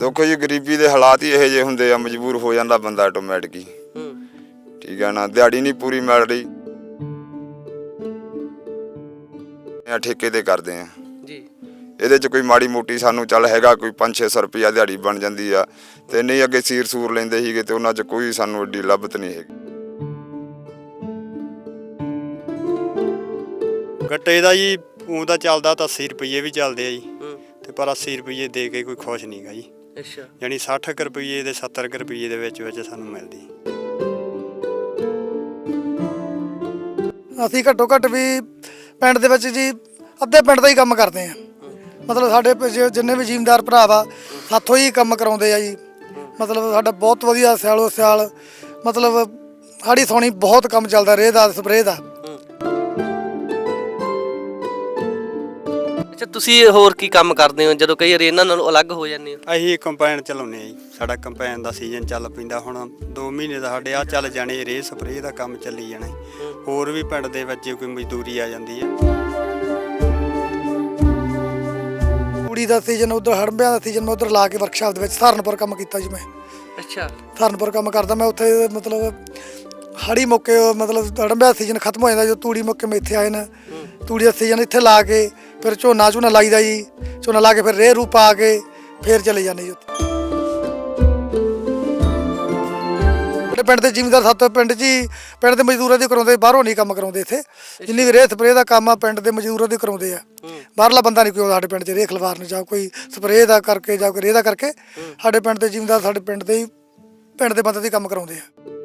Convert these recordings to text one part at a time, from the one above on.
ਦੇਖੋ ਜੀ ਗਰੀਬੀ ਦੇ ਹਾਲਾਤ ਹੀ ਇਹੋ ਜਿਹੇ ਹੁੰਦੇ ਆ ਮਜਬੂਰ ਹੋ ਜਾਂਦਾ ਬੰਦਾ ਆਟੋਮੈਟਿਕ ਹੀ। ਠੀਕ ਹੈ ਨਾ ਦਿਹਾੜੀ ਨਹੀਂ ਪੂਰੀ ਮਿਲ ਰਹੀ। ਆ ਠੇਕੇ ਤੇ ਕਰਦੇ ਆ। ਜੀ। ਇਹਦੇ ਚ ਕੋਈ ਮਾੜੀ ਮੋਟੀ ਸਾਨੂੰ ਚੱਲ ਹੈਗਾ ਕੋਈ 5-600 ਰੁਪਿਆ ਦਿਹਾੜੀ ਬਣ ਜਾਂਦੀ ਆ। ਤੇ ਨਹੀਂ ਅੱਗੇ ਸੀਰ ਸੂਰ ਲੈਂਦੇ ਸੀਗੇ ਤੇ ਉਹਨਾਂ ਚ ਕੋਈ ਸਾਨੂੰ ਏਡੀ ਲੱਭਤ ਨਹੀਂ ਹੈਗੀ। ਗੱਟੇ ਦਾ ਜੀ ਉਹ ਤਾਂ ਚੱਲਦਾ ਤਾਂ 80 ਰੁਪਏ ਵੀ ਚੱਲਦੇ ਆ ਜੀ। ਤੇ ਪਰ 80 ਰੁਪਏ ਦੇ ਕੇ ਕੋਈ ਖੁਸ਼ ਨਹੀਂਗਾ ਜੀ। ਅੱਛਾ। ਯਾਨੀ 60 ਕੁ ਰੁਪਏ ਦੇ 70 ਕੁ ਰੁਪਏ ਦੇ ਵਿੱਚ ਵਿੱਚ ਸਾਨੂੰ ਮਿਲਦੀ। ਅਸੀਂ ਘੱਟੋ ਘੱਟ ਵੀ ਪਿੰਡ ਦੇ ਵਿੱਚ ਜੀ ਅੱਧੇ ਪਿੰਡ ਦਾ ਹੀ ਕੰਮ ਕਰਦੇ ਆ ਮਤਲਬ ਸਾਡੇ ਪ- ਜਿ- ਜਿੰਨੇ ਵੀ ਜ਼ਿਮੀਂਦਾਰ ਭਰਾ ਵਾ ਸਾਥੋਂ ਹੀ ਕੰਮ ਕਰਾਉਂਦੇ ਆ ਜੀ। ਮਤਲਬ ਸਾਡਾ ਬਹੁਤ ਵਧੀਆ ਸਿਆਲੋ ਸਿਆਲ ਮਤਲਬ ਸਾਡੀ ਸੋਣੀ ਬਹੁਤ ਕੰਮ ਚੱਲਦਾ ਰੇਹ ਦਾ ਸਪਰੇਅ ਦਾ। ਅੱਛਾ ਤੁਸੀਂ ਹੋਰ ਕੀ ਕੰਮ ਕਰਦੇ ਹੋ? ਜਦੋਂ ਕਈ ਵਾਰ ਇਹਨਾਂ ਨਾਲੋਂ ਅਲੱਗ ਹੋ ਜਾਂਦੇ ਹੋ। ਅਸੀਂ ਕੰਪਾਈਨ ਚਲਾਉਂਦੇ ਆ ਜੀ। ਸਾਡਾ ਕੰਪਾਈਨ ਦਾ ਸੀਜ਼ਨ ਚੱਲ ਪੈਂਦਾ। ਹੁਣ 2 ਮਹੀਨੇ ਦਾ ਸਾਡੇ ਆ ਚੱਲ ਜਾਣੇ ਰੇ ਸਪਰੇਅ ਦਾ ਕੰਮ ਚੱਲੀ ਜਾਣਾ ਜੀ। ਹੋਰ ਵੀ ਪਿੰਡ ਦੇ ਵਿੱਚ ਜੇ ਕੋਈ ਮਜ਼ਦੂਰੀ ਆ ਜਾਂਦੀ ਹੈ ਕੁੜੀ ਦਾ ਸੀਜ਼ਨ ਉਧਰ ਹੜੰਬਿਆਂ ਦਾ ਸੀਜ਼ਨ ਮੈਂ ਉਧਰ ਲਾ ਕੇ ਵਰਕਸ਼ਾਪ ਦੇ ਵਿੱਚ ਸਹਾਰਨਪੁਰ ਕੰਮ ਕੀਤਾ ਜੀ ਮੈਂ। ਅੱਛਾ। ਸਹਾਰਨਪੁਰ ਕੰਮ ਕਰਦਾ। ਮੈਂ ਉੱਥੇ ਮਤਲਬ ਹੜੀ ਮੌਕੇ ਮਤਲਬ ਹੜੰਬਿਆਂ ਦਾ ਸੀਜ਼ਨ ਖਤਮ ਹੋ ਜਾਂਦਾ। ਜਦੋਂ ਤੂੜੀ ਮੌਕੇ ਮੈਂ ਇੱਥੇ ਆਏ ਨਾ ਤੂੜੀ ਦਾ ਸੀਜ਼ਨ ਇੱਥੇ ਲਾ ਕੇ ਫਿਰ ਝੋਨਾ ਝੋਨਾ ਲਾਈਦਾ ਜੀ, ਝੋਨਾ ਲਾ ਕੇ ਫਿਰ ਰੇਹ ਰੂ ਪਾ ਕੇ ਫਿਰ ਚਲੇ ਜਾਂਦੇ ਜੀ ਉੱਥੇ। ਸਾਡੇ ਪਿੰਡ ਦੇ ਜ਼ਿਮੀਂਦਾਰ ਸਾਤੋਂ ਪਿੰਡ 'ਚ ਹੀ ਪਿੰਡ ਦੇ ਮਜ਼ਦੂਰਾਂ ਦੀ ਕਰਾਉਂਦੇ, ਬਾਹਰੋਂ ਨਹੀਂ ਕੰਮ ਕਰਾਉਂਦੇ ਇੱਥੇ। ਜਿੰਨੀ ਵੀ ਰੇਹ ਸਪਰੇਅ ਦਾ ਕੰਮ ਆ, ਪਿੰਡ ਦੇ ਮਜ਼ਦੂਰਾਂ ਦੀ ਕਰਾਉਂਦੇ ਆ। ਬਾਹਰਲਾ ਬੰਦਾ ਨਹੀਂ ਕੋਈ ਆਉਂਦਾ ਸਾਡੇ ਪਿੰਡ 'ਚ ਰੇਹ ਖਲਵਾਰਨ ਜਾਂ ਕੋਈ ਸਪਰੇਅ ਦਾ ਕਰਕੇ ਜਾਂ ਕੋਈ ਰੇਹ ਦਾ ਕਰਕੇ, ਸਾਡੇ ਪਿੰਡ ਦੇ ਜ਼ਿਮੀਂਦਾਰ ਸਾਡੇ ਪਿੰਡ ਦੇ ਹੀ, ਪਿੰਡ ਦੇ ਬੰਦੇ ਦੀ ਕੰਮ ਕਰਾਉਂਦੇ ਆ।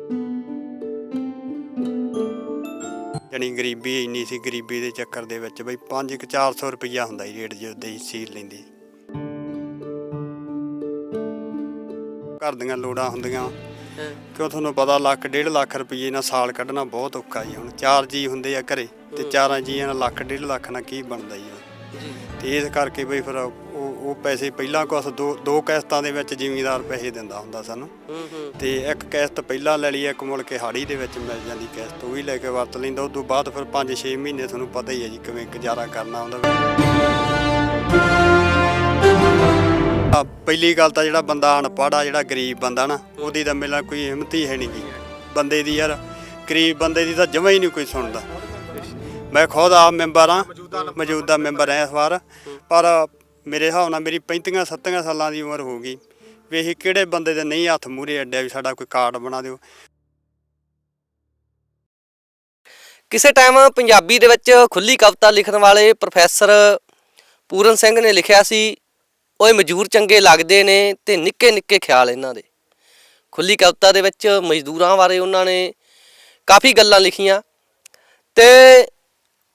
ਯਾਨੀ ਗਰੀਬੀ ਇੰਨੀ ਸੀ ਗਰੀਬੀ ਦੇ ਚੱਕਰ ਦੇ ਵਿੱਚ ਬਈ 5 ਕੁ 400 ਰੁਪਈਆ ਹੁੰਦਾ ਜੀ ਰੇਟ ਜਦੋਂ ਹੀ ਸੀਲ ਲੈਂਦੀ ਘਰ ਦੀਆਂ ਲੋੜਾਂ ਹੁੰਦੀਆਂ। ਕਿਉਂ ਤੁਹਾਨੂੰ ਪਤਾ ਲੱਖ ਡੇਢ ਲੱਖ ਰੁਪਏ ਨਾਲ ਸਾਲ ਕੱਢਣਾ ਬਹੁਤ ਔਖਾ ਜੀ। ਹੁਣ ਚਾਰ ਜੀ ਹੁੰਦੇ ਆ ਘਰੇ ਤੇ ਚਾਰਾਂ ਜੀਆਂ ਨਾਲ ਲੱਖ ਡੇਢ ਲੱਖ ਨਾਲ ਕੀ ਬਣਦਾ? ਜੀ। ਤੇ ਇਸ ਕਰਕੇ ਬਈ ਫਿਰ ਉਹ ਪੈਸੇ ਪਹਿਲਾਂ ਕੁਛ ਦੋ ਦੋ ਕਿਸ਼ਤਾਂ ਦੇ ਵਿੱਚ ਜ਼ਿਮੀਂਦਾਰ ਪੈਸੇ ਦਿੰਦਾ ਹੁੰਦਾ ਸਾਨੂੰ। ਤੇ ਇੱਕ ਕਿਸ਼ਤ ਪਹਿਲਾਂ ਲੈ ਲਈ ਇੱਕ ਮੁੜ ਕੇ ਹਾੜੀ ਦੇ ਵਿੱਚ ਮਿਲ ਜਾਂਦੀ ਕਿਸ਼ਤ ਉਹ ਵੀ ਲੈ ਕੇ ਵਰਤ ਲੈਂਦਾ। ਉਸ ਤੋਂ ਬਾਅਦ ਫਿਰ 5-6 ਮਹੀਨੇ ਤੁਹਾਨੂੰ ਪਤਾ ਹੀ ਹੈ ਜੀ ਕਿਵੇਂ ਗੁਜ਼ਾਰਾ ਕਰਨਾ ਹੁੰਦਾ ਆ ਪਹਿਲੀ ਗੱਲ ਤਾਂ ਜਿਹੜਾ ਬੰਦਾ ਅਨਪੜ੍ਹ ਆ ਜਿਹੜਾ ਗਰੀਬ ਬੰਦਾ ਨਾ ਉਹਦੀ ਤਾਂ ਮਿਲਣਾ ਕੋਈ ਹਿੰਮਤ ਹੀ ਹੈ ਨਹੀਂ ਗੀ। ਬੰਦੇ ਦੀ ਯਾਰ ਗਰੀਬ ਬੰਦੇ ਦੀ ਤਾਂ ਜਮਾ ਹੀ ਨਹੀਂ ਕੋਈ ਸੁਣਦਾ। ਮੈਂ ਖੁਦ ਆ ਮੈਂਬਰ ਆ ਮੌਜੂਦਾ ਮੈਂਬਰ ਐ ਇਸ ਵਾਰ ਪਰ ਮੇਰੇ ਹਿਸਾਬ ਨਾਲ ਮੇਰੀ 35 37 ਸਾਲਾਂ ਦੀ ਉਮਰ ਹੋ ਗਈ। ਵੀ ਇਹ ਕਿਹੜੇ ਬੰਦੇ ਦੇ ਨਹੀਂ ਹੱਥ ਮੂਰੇ ਅੱਡਿਆ ਵੀ ਸਾਡਾ ਕੋਈ ਕਾਰਡ ਬਣਾ ਦਿਓ। ਕਿਸੇ ਟਾਈਮ ਪੰਜਾਬੀ ਦੇ ਵਿੱਚ ਖੁੱਲੀ ਕਵਿਤਾ ਲਿਖਣ ਵਾਲੇ ਪ੍ਰੋਫੈਸਰ ਪੂਰਨ ਸਿੰਘ ਨੇ ਲਿਖਿਆ ਸੀ, ਓਏ ਮਜ਼ਦੂਰ ਚੰਗੇ ਲੱਗਦੇ ਨੇ ਤੇ ਨਿੱਕੇ ਨਿੱਕੇ ਖਿਆਲ ਇਹਨਾਂ ਦੇ। ਖੁੱਲੀ ਕਵਿਤਾ ਦੇ ਵਿੱਚ ਮਜ਼ਦੂਰਾਂ ਬਾਰੇ ਉਹਨਾਂ ਨੇ ਕਾਫੀ ਗੱਲਾਂ ਲਿਖੀਆਂ ਤੇ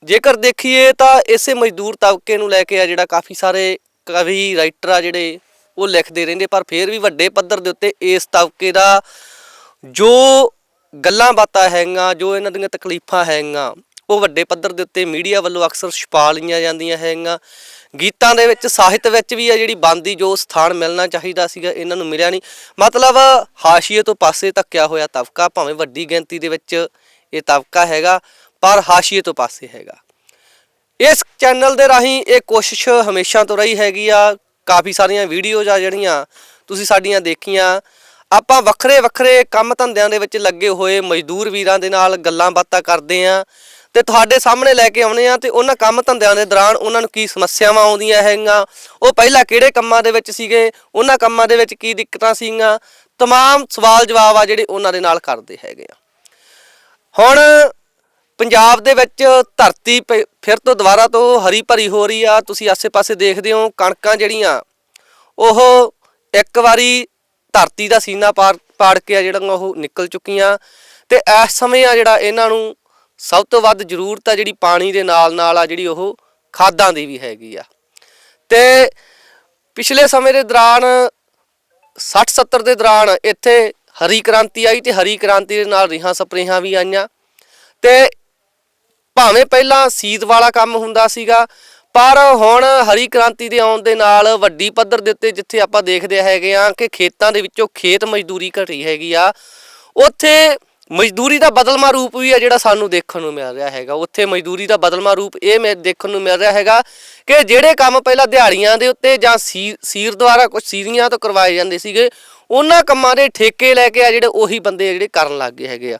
ਜੇਕਰ ਦੇਖੀਏ ਤਾਂ ਇਸੇ ਮਜ਼ਦੂਰ ਤਬਕੇ ਨੂੰ ਲੈ ਕੇ ਆ ਜਿਹੜਾ ਕਾਫੀ ਸਾਰੇ ਕਵੀ ਰਾਈਟਰ ਆ ਜਿਹੜੇ, ਉਹ ਲਿਖਦੇ ਰਹਿੰਦੇ, ਪਰ ਫਿਰ ਵੀ ਵੱਡੇ ਪੱਧਰ ਦੇ ਉੱਤੇ ਇਸ ਤਬਕੇ ਦਾ ਜੋ ਗੱਲਾਂ ਬਾਤਾਂ ਹੈਗੀਆਂ, ਜੋ ਇਹਨਾਂ ਦੀਆਂ ਤਕਲੀਫਾਂ ਹੈਗੀਆਂ, ਉਹ ਵੱਡੇ ਪੱਧਰ ਦੇ ਉੱਤੇ ਮੀਡੀਆ ਵੱਲੋਂ ਅਕਸਰ ਛੁਪਾ ਲਈਆਂ ਜਾਂਦੀਆਂ ਹੈਗੀਆਂ। ਗੀਤਾਂ ਦੇ ਵਿੱਚ, ਸਾਹਿਤ ਵਿੱਚ ਵੀ ਆ ਜਿਹੜੀ ਬੰਦੀ, ਜੋ ਸਥਾਨ ਮਿਲਣਾ ਚਾਹੀਦਾ ਸੀਗਾ, ਇਹਨਾਂ ਨੂੰ ਮਿਲਿਆ ਨਹੀਂ। ਮਤਲਬ ਹਾਸ਼ੀਏ ਤੋਂ ਪਾਸੇ ਧੱਕਿਆ ਹੋਇਆ ਤਬਕਾ, ਭਾਵੇਂ ਵੱਡੀ ਗਿਣਤੀ ਦੇ ਵਿੱਚ ਇਹ ਤਬਕਾ ਹੈਗਾ। ਪਰ ਹਾਸ਼ੀਏ ਤੋਂ ਪਾਸੇ ਹੈਗਾ ਇਸ ਚੈਨਲ ਦੇ ਰਾਹੀਂ ਇਹ ਕੋਸ਼ਿਸ਼ ਹਮੇਸ਼ਾ ਤੋਂ ਰਹੀ ਹੈਗੀ ਆ ਕਾਫੀ ਸਾਰੀਆਂ ਵੀਡੀਓਜ਼ ਆ ਜਿਹੜੀਆਂ ਤੁਸੀਂ ਸਾਡੀਆਂ ਦੇਖੀਆਂ ਆਪਾਂ ਵੱਖਰੇ ਵੱਖਰੇ ਕੰਮ ਧੰਦਿਆਂ ਦੇ ਵਿੱਚ ਲੱਗੇ ਹੋਏ ਮਜ਼ਦੂਰ ਵੀਰਾਂ ਦੇ ਨਾਲ ਗੱਲਾਂ ਬਾਤਾਂ ਕਰਦੇ ਆ ਤੇ ਤੁਹਾਡੇ ਸਾਹਮਣੇ ਲੈ ਕੇ ਆਉਨੇ ਆ ਤੇ ਉਹਨਾਂ ਕੰਮ ਧੰਦਿਆਂ ਦੇ ਦੌਰਾਨ ਉਹਨਾਂ ਨੂੰ ਕੀ ਸਮੱਸਿਆਵਾਂ ਆਉਂਦੀਆਂ ਹੈਗੀਆਂ ਉਹ ਪਹਿਲਾਂ ਕਿਹੜੇ ਕੰਮਾਂ ਦੇ ਵਿੱਚ ਸੀਗੇ ਉਹਨਾਂ ਕੰਮਾਂ ਦੇ ਵਿੱਚ ਕੀ ਦਿੱਕਤਾਂ ਸੀਗੀਆਂ तमाम ਸਵਾਲ ਜਵਾਬ ਆ ਜਿਹੜੇ ਉਹਨਾਂ ਦੇ ਨਾਲ ਕਰਦੇ ਹੈਗੇ ਆ ਹੁਣ ਪੰਜਾਬ ਦੇ ਵਿੱਚ ਧਰਤੀ ਪ- ਫਿਰ ਤੋਂ ਦੁਬਾਰਾ ਤੋਂ ਹਰੀ ਭਰੀ ਹੋ ਰਹੀ ਆ। ਤੁਸੀਂ ਆਸੇ-ਪਾਸੇ ਦੇਖਦੇ ਹੋ, ਕਣਕਾਂ ਜਿਹੜੀਆਂ, ਉਹ ਇੱਕ ਵਾਰੀ ਧਰਤੀ ਦਾ ਸੀਨਾ ਪਾਰ ਪਾੜ ਕੇ ਆ ਜਿਹੜੀਆਂ ਉਹ ਨਿਕਲ ਚੁੱਕੀਆਂ। ਤੇ ਇਸ ਸਮੇਂ ਆ ਜਿਹੜਾ ਇਹਨਾਂ ਨੂੰ ਸਭ ਤੋਂ ਵੱਧ ਜ਼ਰੂਰਤ ਆ ਜਿਹੜੀ ਪਾਣੀ ਦੇ ਨਾਲ ਨਾਲ ਆ ਜਿਹੜੀ ਉਹ ਖਾਦਾਂ ਦੀ ਵੀ ਹੈਗੀ ਆ। ਤੇ ਪਿਛਲੇ ਸਮੇਂ ਦੇ ਦੌਰਾਨ 60 70 ਦੇ ਦੌਰਾਨ ਇੱਥੇ ਹਰੀ ਕ੍ਰਾਂਤੀ ਆਈ ਤੇ ਹਰੀ ਕ੍ਰਾਂਤੀ ਦੇ ਨਾਲ ਰਿਹਾਂ ਸਪਰੇਹਾਂ ਵੀ ਆਈਆਂ। ਤੇ ਭਾਵੇਂ ਪਹਿਲਾਂ ਸੀਤ ਵਾਲਾ ਕੰਮ ਹੁੰਦਾ ਸੀਗਾ, ਪਰ ਹੁਣ ਹਰੀ ਕ੍ਰਾਂਤੀ ਦੇ ਆਉਣ ਦੇ ਨਾਲ ਵੱਡੀ ਪੱਧਰ ਦੇ ਉੱਤੇ ਜਿੱਥੇ ਆਪਾਂ ਦੇਖਦੇ ਹੈਗੇ ਆ ਕਿ ਖੇਤਾਂ ਦੇ ਵਿੱਚੋਂ ਖੇਤ ਮਜ਼ਦੂਰੀ ਘਟੀ ਹੈਗੀ ਆ, ਉੱਥੇ ਮਜ਼ਦੂਰੀ ਦਾ ਬਦਲਮਾ ਰੂਪ ਵੀ ਆ ਜਿਹੜਾ ਸਾਨੂੰ ਦੇਖਣ ਨੂੰ ਮਿਲ ਰਿਹਾ ਹੈਗਾ। ਉੱਥੇ ਮਜ਼ਦੂਰੀ ਦਾ ਬਦਲਮਾ ਰੂਪ ਇਹ ਮੈਂ ਦੇਖਣ ਨੂੰ ਮਿਲ ਰਿਹਾ ਹੈਗਾ ਕਿ ਜਿਹੜੇ ਕੰਮ ਪਹਿਲਾਂ ਦਿਹਾੜੀਆਂ ਦੇ ਉੱਤੇ ਜਾਂ ਸੀਰ ਦੁਆਰਾ ਕੁਝ ਸੀਰੀਆਂ ਤੋਂ ਕਰਵਾਏ ਜਾਂਦੇ ਸੀਗੇ, ਉਹਨਾਂ ਕੰਮਾਂ ਦੇ ਠੇਕੇ ਲੈ ਕੇ ਆ ਜਿਹੜੇ ਉਹੀ ਬੰਦੇ ਜਿਹੜੇ ਕਰਨ ਲੱਗ ਗਏ ਹੈਗੇ ਆ।